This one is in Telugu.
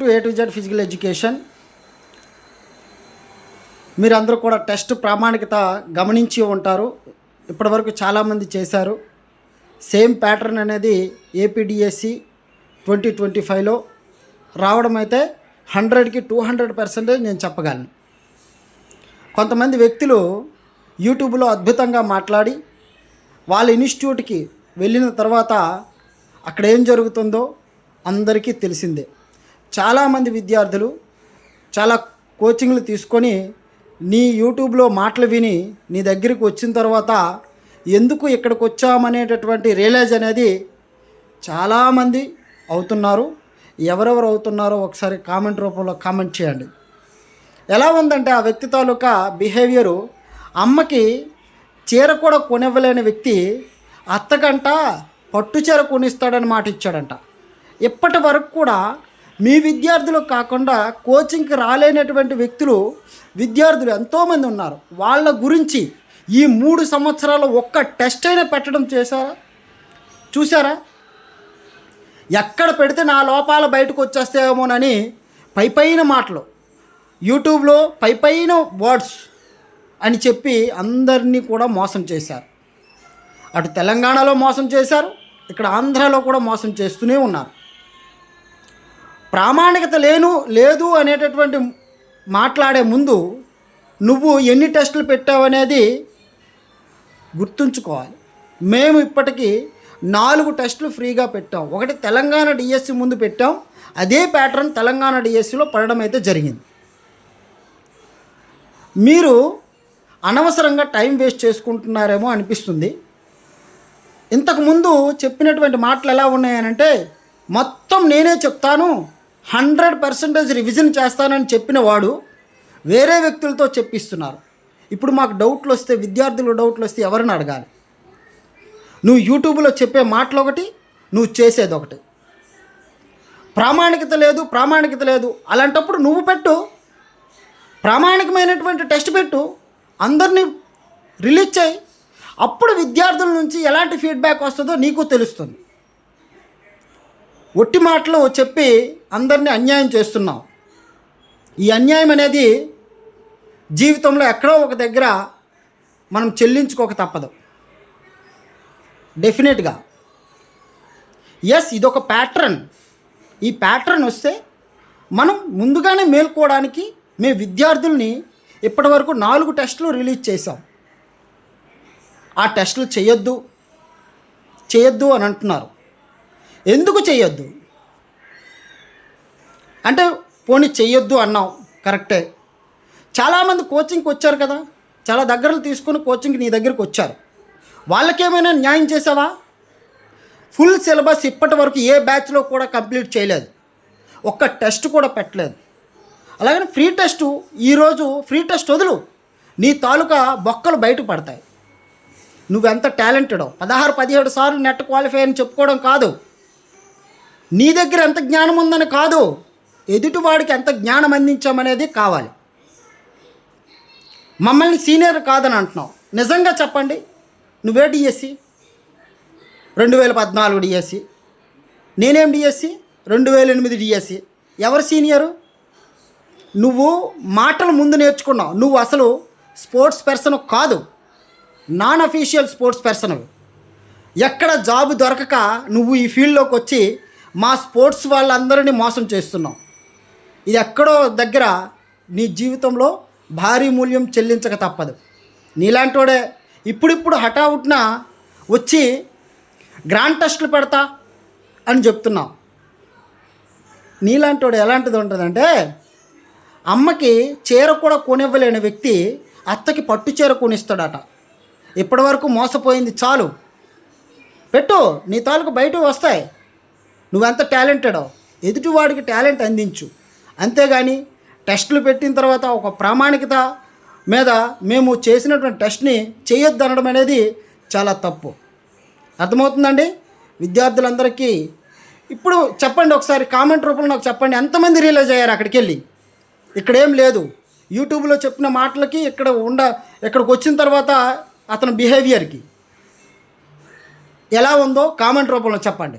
To A to Z physical education. మీరందరూ కూడా టెస్ట్ ప్రామాణికత గమనించి ఉంటారు. ఇప్పటివరకు చాలామంది చేశారు. సేమ్ ప్యాటర్న్ అనేది ఏపీడిఎస్సి ట్వంటీ ట్వంటీ ఫైవ్లో రావడం అయితే హండ్రెడ్కి టూ హండ్రెడ్ పర్సెంటేజ్ నేను చెప్పగలను. కొంతమంది వ్యక్తులు యూట్యూబ్లో అద్భుతంగా మాట్లాడి వాళ్ళ ఇన్స్టిట్యూట్కి వెళ్ళిన తర్వాత అక్కడ ఏం జరుగుతుందో అందరికీ తెలిసిందే. చాలామంది విద్యార్థులు చాలా కోచింగ్లు తీసుకొని నీ యూట్యూబ్లో మాటలు విని నీ దగ్గరికి వచ్చిన తర్వాత ఎందుకు ఇక్కడికి వచ్చామనేటటువంటి రియలైజ్ అనేది చాలామంది అవుతున్నారు. ఎవరెవరు అవుతున్నారో ఒకసారి కామెంట్ రూపంలో కామెంట్ చేయండి. ఎలా ఉందంటే ఆ వ్యక్తి తాలూకా బిహేవియరు అమ్మకి చీర కూడా కొనివ్వలేని వ్యక్తి అత్తకంట పట్టు చీర కొనిస్తాడని మాట ఇచ్చాడంట. ఇప్పటి వరకు కూడా మీ విద్యార్థులు కాకుండా కోచింగ్కి రాలేనటువంటి వ్యక్తులు విద్యార్థులు ఎంతోమంది ఉన్నారు. వాళ్ళ గురించి ఈ మూడు సంవత్సరాలు ఒక్క టెస్ట్ అయినా పెట్టడం చేశారా? చూసారా ఎక్కడ పెడితే నా లోపాలు బయటకు వచ్చేస్తాయేమోనని పై పైన మాటలు యూట్యూబ్లో పై పైన వర్డ్స్ అని చెప్పి అందరినీ కూడా మోసం చేశారు. అటు తెలంగాణలో మోసం చేశారు ఇక్కడ ఆంధ్రాలో కూడా మోసం చేస్తూనే ఉన్నారు. ప్రామాణికత లేను లేదు అనేటటువంటి మాట్లాడే ముందు నువ్వు ఎన్ని టెస్టులు పెట్టావనేది గుర్తుంచుకోవాలి. మేము ఇప్పటికీ నాలుగు టెస్టులు ఫ్రీగా పెట్టాం. ఒకటి తెలంగాణ డిఎస్సి ముందు పెట్టాం. అదే ప్యాటర్న్ తెలంగాణ డిఎస్సిలో పడడం అయితే జరిగింది. మీరు అనవసరంగా టైం వేస్ట్ చేసుకుంటున్నారేమో అనిపిస్తుంది. ఇంతకుముందు చెప్పినటువంటి మాటలు ఎలా ఉన్నాయనంటే మొత్తం నేనే చెప్తాను హండ్రెడ్ పర్సెంటేజ్ రివిజన్ చేస్తానని చెప్పిన వాడు వేరే వ్యక్తులతో చెప్పిస్తున్నారు. ఇప్పుడు మాకు డౌట్లు వస్తే విద్యార్థులు డౌట్లు వస్తే ఎవరిని అడగాలి? నువ్వు యూట్యూబ్లో చెప్పే మాటలు ఒకటి నువ్వు చేసేది ఒకటి. ప్రామాణికత లేదు ప్రామాణికత లేదు. అలాంటప్పుడు నువ్వు పెట్టు. ప్రామాణికమైనటువంటి టెస్ట్ పెట్టు. అందరినీ రిలీజ్ చేయి. అప్పుడు విద్యార్థుల నుంచి ఎలాంటి ఫీడ్బ్యాక్ వస్తుందో నీకు తెలుస్తుంది. ఒట్టి మాటలు చెప్పి అందరినీ అన్యాయం చేస్తున్నాం. ఈ అన్యాయం అనేది జీవితంలో ఎక్కడో ఒక దగ్గర మనం చెల్లించుకోక తప్పదు. డెఫినెట్గా ఎస్ ఇదొక ప్యాటర్న్ ఈ ప్యాటర్న్ వస్తే మనం ముందుగానే మేల్కోవడానికి మీ విద్యార్థుల్ని ఇప్పటివరకు నాలుగు టెస్టులు రిలీజ్ చేసాం ఆ టెస్టులు చేయొద్దు. చేయొద్దు అని అంటున్నారు. ఎందుకు చేయొద్దు? అంటే పోనీ చెయ్యొద్దు అన్నావు. కరెక్టే. చాలామంది కోచింగ్కి వచ్చారు కదా. చాలా దగ్గరలు తీసుకుని కోచింగ్కి నీ దగ్గరికి వచ్చారు. వాళ్ళకేమైనా న్యాయం చేసావా? ఫుల్ సిలబస్ ఇప్పటి వరకు ఏ బ్యాచ్లో కూడా కంప్లీట్ చేయలేదు. ఒక్క టెస్ట్ కూడా పెట్టలేదు. అలాగని ఫ్రీ టెస్ట్ ఈరోజు ఫ్రీ టెస్ట్ వదులు. నీ తాలూకా బొక్కలు బయట పడతాయి. నువ్వెంత టాలెంటెడో. పదహారు పదిహేడు సార్లు నెట్ క్వాలిఫై అని చెప్పుకోవడం కాదు. నీ దగ్గర ఎంత జ్ఞానం ఉందని కాదు. ఎదుటివాడికి ఎంత జ్ఞానం అందించామనేది కావాలి. మమ్మల్ని సీనియర్ కాదని అంటున్నావు. నిజంగా చెప్పండి. నువ్వే డిఎస్సి? రెండు వేల పద్నాలుగు డిఎస్సి. నేనేం డిఎస్సి? రెండు వేల ఎనిమిది డిఎస్సి. ఎవరు సీనియరు? నువ్వు మాటలు ముందు నేర్చుకున్నావు. నువ్వు అసలు స్పోర్ట్స్ పర్సన్ కాదు. నాన్ అఫీషియల్ స్పోర్ట్స్ పర్సన్ ఎక్కడ జాబ్ దొరకక నువ్వు ఈ ఫీల్డ్లోకి వచ్చి మా స్పోర్ట్స్ వాళ్ళందరినీ మోసం చేస్తున్నావు. ఇది ఎక్కడో దగ్గర నీ జీవితంలో భారీ మూల్యం చెల్లించక తప్పదు. నీలాంటోడే ఇప్పుడిప్పుడు హఠావుట్న వచ్చి గ్రాండ్ టెస్ట్లు పెడతా అని చెప్తున్నావు. నీలాంటోడు ఎలాంటిది ఉంటుందంటే అమ్మకి చీర కూడా కొనివ్వలేని వ్యక్తి అత్తకి పట్టు చీర కొనిస్తాడట. ఇప్పటివరకు మోసపోయింది చాలు. పెట్టు నీ తాలూకు బయట వస్తాయి. నువ్వెంత టాలెంటెడో. ఎదుటివాడికి టాలెంట్ అందించు. అంతేగాని టెస్టులు పెట్టిన తర్వాత ఒక ప్రామాణికత మీద మేము చేసినటువంటి టెస్ట్ని చేయొద్దు అనడం అనేది చాలా తప్పు. అర్థమవుతుందండి? విద్యార్థులందరికీ ఇప్పుడు చెప్పండి ఒకసారి కామెంట్ రూపంలో నాకు చెప్పండి. ఎంతమంది రియలైజ్ అయ్యారు అక్కడికి వెళ్ళి ఇక్కడేం లేదు. యూట్యూబ్లో చెప్పిన మాటలకి ఇక్కడ ఉండ ఇక్కడికి వచ్చిన తర్వాత అతని బిహేవియర్కి. ఎలా ఉందో కామెంట్ రూపంలో చెప్పండి.